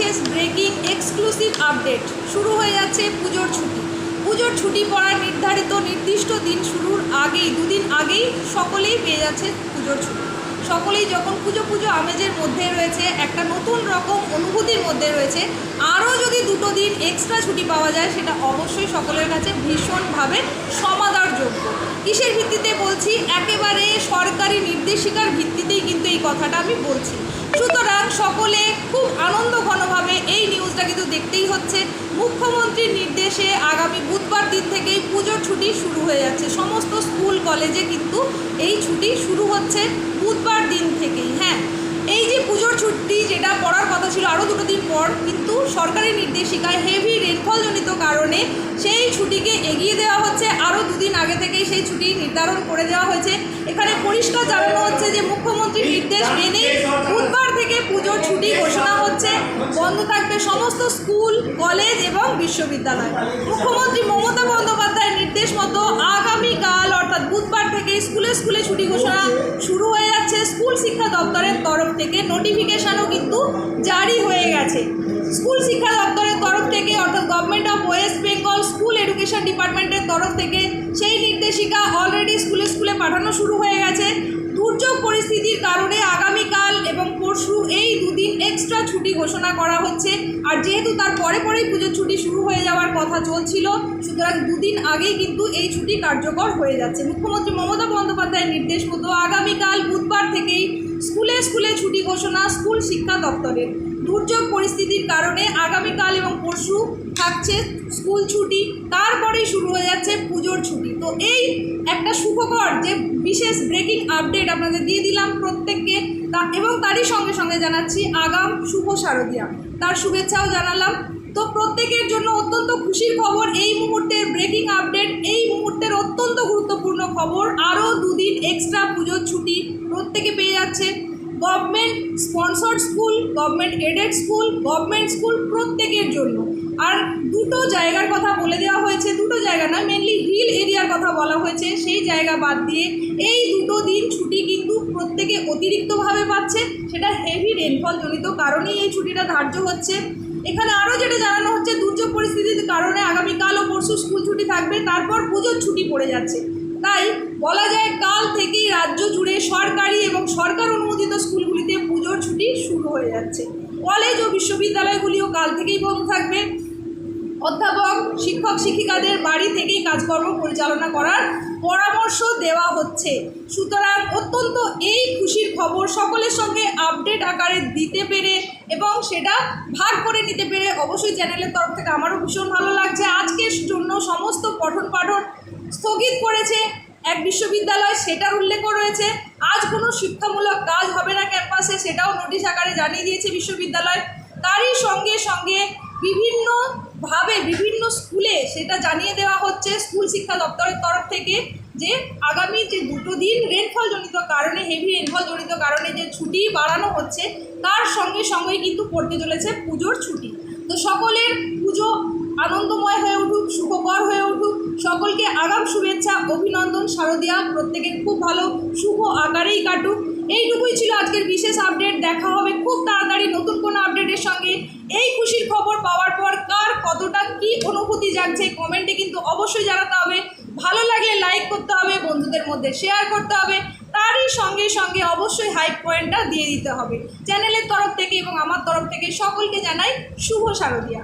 বিশেষ breaking exclusive update. শুরু হয়ে যাচ্ছে পুজোর ছুটি। পুজোর ছুটি পড়ার নির্ধারিত নির্দিষ্ট দিন শুরুর আগেই, দুদিন আগেই সকলেই পেয়ে যাচ্ছে পুজোর ছুটি। সকলেই যখন পুজো পুজো আমেজের মধ্যে রয়েছে, একটা নতুন রকম অনুভূতির মধ্যে রয়েছে, আরও যদি দুটো দিন এক্সট্রা ছুটি পাওয়া যায়, সেটা অবশ্যই সকলের কাছে ভীষণভাবে সমাদরযোগ্য। কিসের ভিত্তিতে বলছি? একেবারে সরকারি নির্দেশিকার ভিত্তিতেই কিন্তু এই কথাটা আমি বলছি। সুতরাং সকলে খুব আনন্দ ঘনভাবে এই নিউজটা কিন্তু দেখতেই হচ্ছে, মুখ্যমন্ত্রীর নির্দেশে আগামী বুধবার দিন থেকেই পুজোর ছুটি শুরু হয়ে যাচ্ছে। সমস্ত স্কুল, কলেজে কিন্তু এই ছুটি শুরু হচ্ছে বুধবার দিন থেকেই। হ্যাঁ এই যে পুজোর ছুটি যেটা পড়ার কথা ছিল দুটো দিন পর কিন্তু সরকারি নির্দেশিকায় হেভি রেনফলজনিত কারণে সেই ছুটিকে এগিয়ে দেওয়া হচ্ছে। আরও দুদিন আগে থেকেই সেই ছুটি নির্ধারণ করে দেওয়া হয়েছে। এখানে পরিষ্কার জানানো হচ্ছে যে মুখ্যমন্ত্রীর নির্দেশ মেনে বুধবার থেকে পুজোর ছুটি ঘোষণা হচ্ছে। বন্ধ থাকবে সমস্ত স্কুল, কলেজ এবং বিশ্ববিদ্যালয়। মুখ্যমন্ত্রী মমতা বন্দ্যোপাধ্যায়ের নির্দেশ মতো আগামীকাল, অর্থাৎ বুধবার থেকে স্কুলে স্কুলে ছুটি ঘোষণা শুরু হয়ে যাচ্ছে। স্কুল শিক্ষা দপ্তরের তরফ থেকে নোটিফিকেশনও কিন্তু জারি হয়ে গেছে। এডুকেশন ডিপার্টমেন্টের তরফ থেকে সেই নির্দেশিকা অলরেডি স্কুলে স্কুলে পাঠানো শুরু হয়ে গেছে। দুর্যোগ পরিস্থিতির কারণে আগামীকাল এবং পরশু এই দুদিন এক্সট্রা ছুটি ঘোষণা করা হচ্ছে। আর যেহেতু তার পরে পরেই পুজোর ছুটি শুরু হয়ে যাওয়ার কথা চলছিল, সুতরাং দুদিন আগেই কিন্তু এই ছুটি কার্যকর হয়ে যাচ্ছে। মুখ্যমন্ত্রী মমতা বন্দ্যোপাধ্যায়ের নির্দেশ মতো আগামীকাল স্কুলে ছুটি ঘোষণা স্কুল শিক্ষা দপ্তরের। দুর্যোগ পরিস্থিতির কারণে আগামীকাল এবং পরশু থাকছে স্কুল ছুটি, তারপরেই শুরু হয়ে যাচ্ছে পুজোর ছুটি। তো এই একটা সুখকর যে বিশেষ ব্রেকিং আপডেট আপনাদের দিয়ে দিলাম প্রত্যেককে, তা এবং তারই সঙ্গে সঙ্গে জানাচ্ছি আগাম শুভ শারদিয়া। তার শুভেচ্ছাও জানালাম। তো প্রত্যেকের জন্য অত্যন্ত খুশির খবর, এই মুহূর্তের ব্রেকিং আপডেট এই মুহূর্তের অত্যন্ত গুরুত্বপূর্ণ খবর, আরও দুদিন এক্সট্রা পুজোর ছুটি প্রত্যেকে পেয়ে যাচ্ছে। Government sponsored school, government aided school, government school প্রত্যেকের জন্য। আর দুটো জায়গার কথা বলে দেওয়া হয়েছে, দুটো জায়গা না মেনলি হিল এরিয়ার কথা বলা হয়েছে, সেই জায়গা বাদ দিয়ে এই দুটো দিন ছুটি কিন্তু প্রত্যেকে অতিরিক্তভাবে পাচ্ছে। সেটা হেভি রেনফলজনিত কারণেই এই ছুটিটা ধার্য হচ্ছে। এখানে আরও যেটা জানানো হচ্ছে, দুর্যোগ পরিস্থিতির কারণে আগামীকাল ও পরশু স্কুল ছুটি থাকবে, তারপর পুজোর ছুটি পড়ে যাচ্ছে। তাই বলা যায় কাল থেকেই রাজ্য জুড়ে সরকার অনুমোদিত স্কুলগুলিতে পুজোর ছুটি শুরু হয়ে যাচ্ছে। কলেজ ও বিশ্ববিদ্যালয়গুলিও কাল থেকেই বন্ধ থাকবে। অধ্যাপক, শিক্ষক, শিক্ষিকাদের বাড়ি থেকেই কাজকর্ম পরিচালনা করার পরামর্শ দেওয়া হচ্ছে। সুতরাং অত্যন্ত এই খুশির খবর সকলের সঙ্গে আপডেট আকারে দিতে পেরে এবং সেটা ভাগ করে নিতে পেরে অবশ্যই চ্যানেলের তরফ থেকে আমারও ভীষণ ভালো লাগছে। আজকের জন্য সমস্ত পঠন পাঠন স্থগিত করেছে এক বিশ্ববিদ্যালয় সেটার উল্লেখও রয়েছে। আজ কোনো শিক্ষামূলক কাজ হবে না ক্যাম্পাসে, সেটাও নোটিশ আকারে জানিয়ে দিয়েছে বিশ্ববিদ্যালয়। তারই সঙ্গে সঙ্গে বিভিন্নভাবে বিভিন্ন স্কুলে সেটা জানিয়ে দেওয়া হচ্ছে স্কুল শিক্ষা দপ্তরের তরফ থেকে যে আগামী যে দুটো দিন রেনফল জনিত কারণে হেভি রেনফল জনিত কারণে যে ছুটি বাড়ানো হচ্ছে, তার সঙ্গে সঙ্গে কিন্তু পড়তে চলেছে পুজোর ছুটি। তো সকলের পুজো আনন্দময় হয়ে উঠুক সুখকর হয়ে উঠুক সকলকে আগাম শুভেচ্ছা, অভিনন্দন, শারদিয়া। প্রত্যেকে খুব ভালো, শুভ আকারেই কাটুক। এইটুকুই ছিল আজকের বিশেষ আপডেট। দেখা হবে খুব তাড়াতাড়ি নতুন কোনো আপডেটের সঙ্গে। এই খুশির খবর পাওয়ার পর কার কতটা কি অনুভূতি জাগছে কমেন্টে কিন্তু অবশ্যই জানাতে হবে। ভালো লাগলে লাইক করতে হবে, বন্ধুদের মধ্যে শেয়ার করতে হবে। তারই সঙ্গে সঙ্গে অবশ্যই হাইপ পয়েন্টটা দিয়ে দিতে হবে। চ্যানেলের তরফ থেকে এবং আমার তরফ থেকে সকলকে জানাই শুভ শারদিয়া।